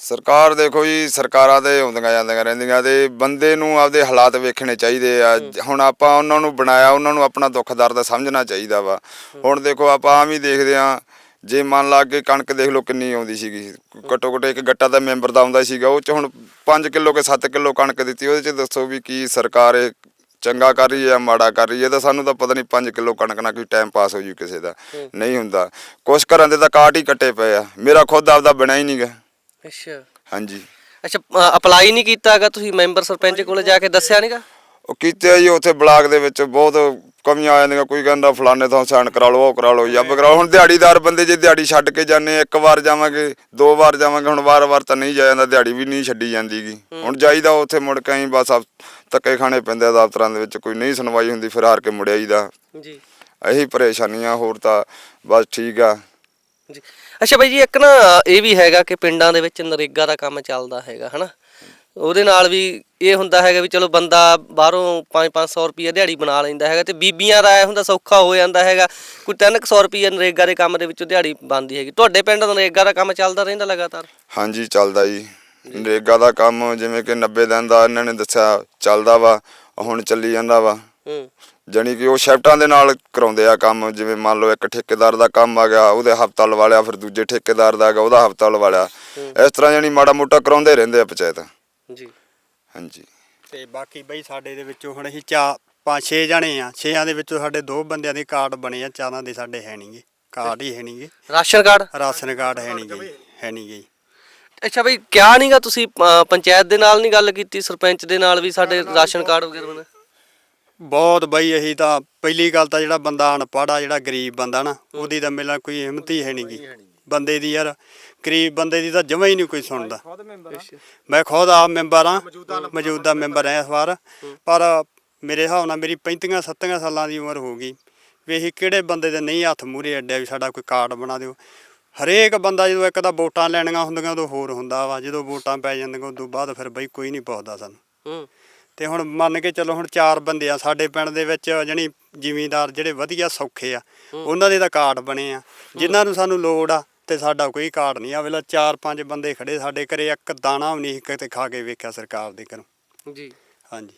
ਸਰਕਾਰ ਦੇਖੋ ਜੀ ਸਰਕਾਰਾਂ ਤੇ ਆਉਂਦੀਆਂ ਜਾਂਦੀਆਂ ਰਹਿੰਦੀਆਂ ਤੇ ਬੰਦੇ ਨੂੰ ਆਪਦੇ ਹਾਲਾਤ ਵੇਖਣੇ ਚਾਹੀਦੇ ਆ। ਹੁਣ ਆਪਾਂ ਉਹਨਾਂ ਨੂੰ ਬਣਾਇਆ ਉਹਨਾਂ ਨੂੰ ਆਪਣਾ ਦੁੱਖ ਦਰਦ ਸਮਝਣਾ ਚਾਹੀਦਾ ਵਾ। ਹੁਣ ਦੇਖੋ ਆਪਾਂ ਆਮ ਹੀ ਦੇਖਦੇ ਆ ਜੇ ਮੰਨ ਲਾ ਕੇ ਕਣਕ ਦੇਖ ਲਓ ਕਿੰਨੀ ਆਉਂਦੀ ਸੀਗੀ। ਘੱਟੋ ਘੱਟ ਇੱਕ ਗੱਟਾ ਦਾ ਮੈਂਬਰ ਦਾ ਆਉਂਦਾ ਸੀਗਾ ਉਹ ਚ ਹੁਣ 5 ਕਿਲੋ ਕੇ 7 ਕਿਲੋ ਕਣਕ ਦਿੱਤੀ ਉਹਦੇ ਚ ਦੱਸੋ ਵੀ ਕੀ ਸਰਕਾਰ ਇਹ ਚੰਗਾ ਕਰ ਰਹੀ ਹੈ ਜਾਂ ਮਾੜਾ ਕਰ ਰਹੀ ਹੈ ਤਾਂ ਸਾਨੂੰ ਤਾਂ ਪਤਾ ਨਹੀਂ 5 ਕਿਲੋ ਕਣਕ ਨਾਲ ਕੋਈ ਟਾਈਮ ਪਾਸ ਹੋ ਜੂ ਕਿਸੇ ਦਾ। ਨਹੀਂ ਹੁੰਦਾ। ਕੁਛ ਘਰਾਂ ਦੇ ਤਾਂ ਕਾਟ ਹੀ ਕੱਟੇ ਪਏ ਆ। ਮੇਰਾ ਖੁਦ ਆਪਦਾ ਬਣਿਆ ਹੀ ਨਹੀਂਗਾ ਅੱਛਾ। ਹਾਂਜੀ। ਅੱਛਾ ਅਪਲਾਈ ਨਹੀਂ ਕੀਤਾ ਹੈਗਾ ਤੁਸੀਂ ਮੈਂਬਰ ਸਰਪੰਚ ਕੋਲੇ ਜਾ ਕੇ ਦੱਸਿਆ ਨਹੀਂਗਾ ਉਹ ਕੀਤੇ ਜੀ ਉੱਥੇ ਬਲਾਕ ਦੇ ਵਿੱਚ ਬਹੁਤ ਕਮੀਆਂ ਆ ਜਾਂਦੀਆਂ ਕੋਈ ਕਹਿੰਦਾ ਫਲਾਣੇ ਤੋਂ ਸਾਈਨ ਕਰਾ ਲਓ ਉਹ ਕਰਾ ਲਓ ਜੱਬ ਕਰਾ ਲਓ। ਹੁਣ ਦਿਹਾੜੀਦਾਰ ਬੰਦੇ ਜੇ ਦਿਹਾੜੀ ਛੱਡ ਕੇ ਜਾਂਦੇ ਇੱਕ ਵਾਰ ਜਾਵਾਂਗੇ ਦੋ ਵਾਰ ਜਾਵਾਂਗੇ ਹੁਣ ਵਾਰ-ਵਾਰ ਤਾਂ ਨਹੀਂ ਜਾਇਆ ਜਾਂਦਾ ਦਿਹਾੜੀ ਵੀ ਨਹੀਂ ਛੱਡੀ ਜਾਂਦੀਗੀ ਹੁਣ ਜਾਈਦਾ ਉੱਥੇ ਮੁੜ ਕੇ ਆਈ ਬਸ ਧੱਕੇ ਖਾਣੇ ਪੈਂਦੇ ਦਫ਼ਤਰਾਂ ਦੇ ਵਿੱਚ ਕੋਈ ਨਹੀਂ ਸੁਣਵਾਈ ਹੁੰਦੀ ਫਿਰ ਹਾਰ ਕੇ ਮੁੜ ਆਈਦਾ। ਜੀ। ਇਹੀ ਪਰੇਸ਼ਾਨੀਆਂ ਹੋਰ ਤਾਂ ਬਸ ਠੀਕ ਆ। ਜੀ। ਅੱਛਾ ਬਾਈ ਜੀ ਇੱਕ ਨਾ ਇਹ ਵੀ ਹੈਗਾ ਕਿ ਪਿੰਡਾਂ ਦੇ ਵਿੱਚ ਨਰੇਗਾ ਦਾ ਕੰਮ ਚੱਲਦਾ ਹੈਗਾ ਹਨਾ? ਉਹਦੇ ਨਾਲ ਵੀ ਇਹ ਹੁੰਦਾ ਹੈਗਾ ਵੀ ਚਲੋ ਬੰਦਾ ਬਾਹਰੋਂ 5-500 ਰੁਪਏ ਦਿਹਾੜੀ ਬਣਾ ਲੈਂਦਾ ਹੈਗਾ ਤੇ ਬੀਬੀਆਂ ਦਾ ਇਹ ਹੁੰਦਾ ਸੌਖਾ ਹੋ ਜਾਂਦਾ ਹੈਗਾ। ਕੋਈ 300 ਰੁਪਏ ਨਰੇਗਾ ਦੇ ਕੰਮ ਦੇ ਵਿੱਚੋਂ ਦਿਹਾੜੀ ਬਣਦੀ ਹੈਗੀ। ਤੁਹਾਡੇ ਪਿੰਡ ਨਰੇਗਾ ਦਾ ਕੰਮ ਚੱਲਦਾ ਰਹਿੰਦਾ ਲਗਾਤਾਰ? ਹਾਂਜੀ ਚੱਲਦਾ ਜੀ। ਨਰੇਗਾ ਦਾ ਕੰਮ ਜਿਵੇਂ ਕਿ 90 ਦਿਨ ਦਾ ਇਹਨਾਂ ਨੇ ਦੱਸਿਆ ਚੱਲਦਾ ਵਾ ਹੁਣ ਚੱਲੀ ਜਾਂਦਾ ਵਾ। ਜਾਣੀ ਕਿ ਉਹ ਸ਼ਿਫਟਾਂ ਦੇ ਨਾਲ ਕਰਾਉਂਦੇ ਆ ਕੰਮ ਜਿਵੇਂ ਮੰਨ ਲਓ ਇੱਕ ਠੇਕੇਦਾਰ ਦਾ ਕੰਮ ਆ ਗਿਆ ਉਹਦੇ ਹਫਤਾ ਲਵਾ ਲਿਆ ਫਿਰ ਦੂਜੇ ਠੇਕੇਦਾਰ ਦਾ ਹੈਗਾ ਉਹਦਾ ਹਫਤਾ ਲਵਾ ਲਿਆ। ਇਸ ਤਰ੍ਹਾਂ ਜਾਣੀ ਮਾੜਾ ਮੋਟਾ ਕਰਾਉਂਦੇ ਰਹਿੰਦੇ ਆ ਪੰਚਾਇਤ। ਜੀ। ਹਾਂਜੀ। ਤੇ ਬਾਕੀ ਬਈ ਸਾਡੇ ਦੇ ਵਿੱਚੋਂ ਹੁਣ ਅਸੀਂ ਚਾ ਪੰਜ ਛੇ ਜਣੇ ਆ। ਛੇਆਂ ਦੇ ਵਿੱਚੋਂ ਸਾਡੇ ਦੋ ਬੰਦਿਆਂ ਦੇ ਕਾਰਡ ਬਣੇ ਆ ਚਾਰਾਂ ਦੇ ਸਾਡੇ ਹੈ ਨਹੀਂਗੇ ਕਾਰਡ ਹੀ ਹੈ ਨਹੀਂਗੇ ਰਾਸ਼ਨ ਕਾਰਡ? ਰਾਸ਼ਨ ਕਾਰਡ ਹੈ ਨਹੀਂਗੇ ਹੈ ਨਹੀਂਗੇ ਅੱਛਾ ਬਈ ਕਿਹਾ ਨਹੀਂਗਾ ਤੁਸੀਂ ਅ, ਪੰਚਾਇਤ ਦੇ ਨਾਲ ਨਹੀਂ ਗੱਲ ਕੀਤੀ ਸਰਪੰਚ ਦੇ ਨਾਲ ਵੀ ਸਾਡੇ ਰਾਸ਼ਨ ਕਾਰਡ ਵਗੈਰਾ ਬਣਾ? ਬਹੁਤ ਬਈ ਅਸੀਂ ਤਾਂ ਪਹਿਲੀ ਗੱਲ ਤਾਂ ਜਿਹੜਾ ਬੰਦਾ ਅਨਪੜ੍ਹ ਆ ਜਿਹੜਾ ਗਰੀਬ ਬੰਦਾ ਨਾ ਉਹਦੀ ਤਾਂ ਮੇਲਾ ਕੋਈ ਹਿੰਮਤ ਹੀ ਹੈ ਨਹੀਂਗੀ ਬੰਦੇ ਦੀ ਯਾਰ ਗਰੀਬ ਬੰਦੇ ਦੀ ਤਾਂ ਜਮਾ ਹੀ ਨਹੀਂ ਕੋਈ ਸੁਣਦਾ। ਮੈਂ ਖੁਦ ਆਪ ਮੈਂਬਰ ਆ ਮੌਜੂਦਾ ਮੈਂਬਰ ਐ ਇਸ ਵਾਰ। ਪਰ ਮੇਰੇ ਹਿਸਾਬ ਨਾਲ ਮੇਰੀ 35 37 ਸਾਲਾਂ ਦੀ ਉਮਰ ਹੋ ਗਈ। ਵੀ ਇਹ ਕਿਹੜੇ ਬੰਦੇ ਦੇ ਨਹੀਂ ਹੱਥ ਮੂਰੇ ਅੱਡਿਆ ਵੀ ਸਾਡਾ ਕੋਈ ਕਾਰਡ ਬਣਾ ਦਿਓ। ਹਰੇਕ ਬੰਦਾ ਜਦੋਂ ਇੱਕ ਤਾਂ ਵੋਟਾਂ ਲੈਣੀਆਂ ਹੁੰਦੀਆਂ ਉਦੋਂ ਹੋਰ ਹੁੰਦਾ ਵਾ। ਜਦੋਂ ਵੋਟਾਂ ਪੈ ਜਾਂਦੀਆਂ ਉਦੋਂ ਬਾਅਦ ਫਿਰ ਬਈ ਕੋਈ ਨਹੀਂ ਪੁੱਛਦਾ ਸਾਨੂੰ। ਤੇ ਹੁਣ ਮੰਨ ਕੇ ਚੱਲੋ ਹੁਣ ਚਾਰ ਬੰਦੇ ਆ ਸਾਡੇ ਪਿੰਡ ਦੇ ਵਿੱਚ ਜਣੀ ਜ਼ਿਮੀਂਦਾਰ ਜਿਹੜੇ ਵਧੀਆ ਸੌਖੇ ਆ ਉਹਨਾਂ ਦੇ ਤਾਂ ਕਾਰਡ ਬਣੇ ਆ। ਜਿਨ੍ਹਾਂ ਨੂੰ ਸਾਨੂੰ ਲੋੜ ਆ ਤੇ ਸਾਡਾ ਕੋਈ ਕਾਰਡ ਨਹੀਂ ਆ। ਵੇਲਾ ਚਾਰ ਪੰਜ ਬੰਦੇ ਖੜੇ ਸਾਡੇ ਘਰੇ ਇੱਕ ਦਾਣਾ ਵੀ ਨਹੀਂ ਕਿਤੇ ਖਾ ਕੇ ਵੇਖਿਆ ਸਰਕਾਰ ਦੇ ਘਰੋਂ। ਜੀ। ਹਾਂਜੀ।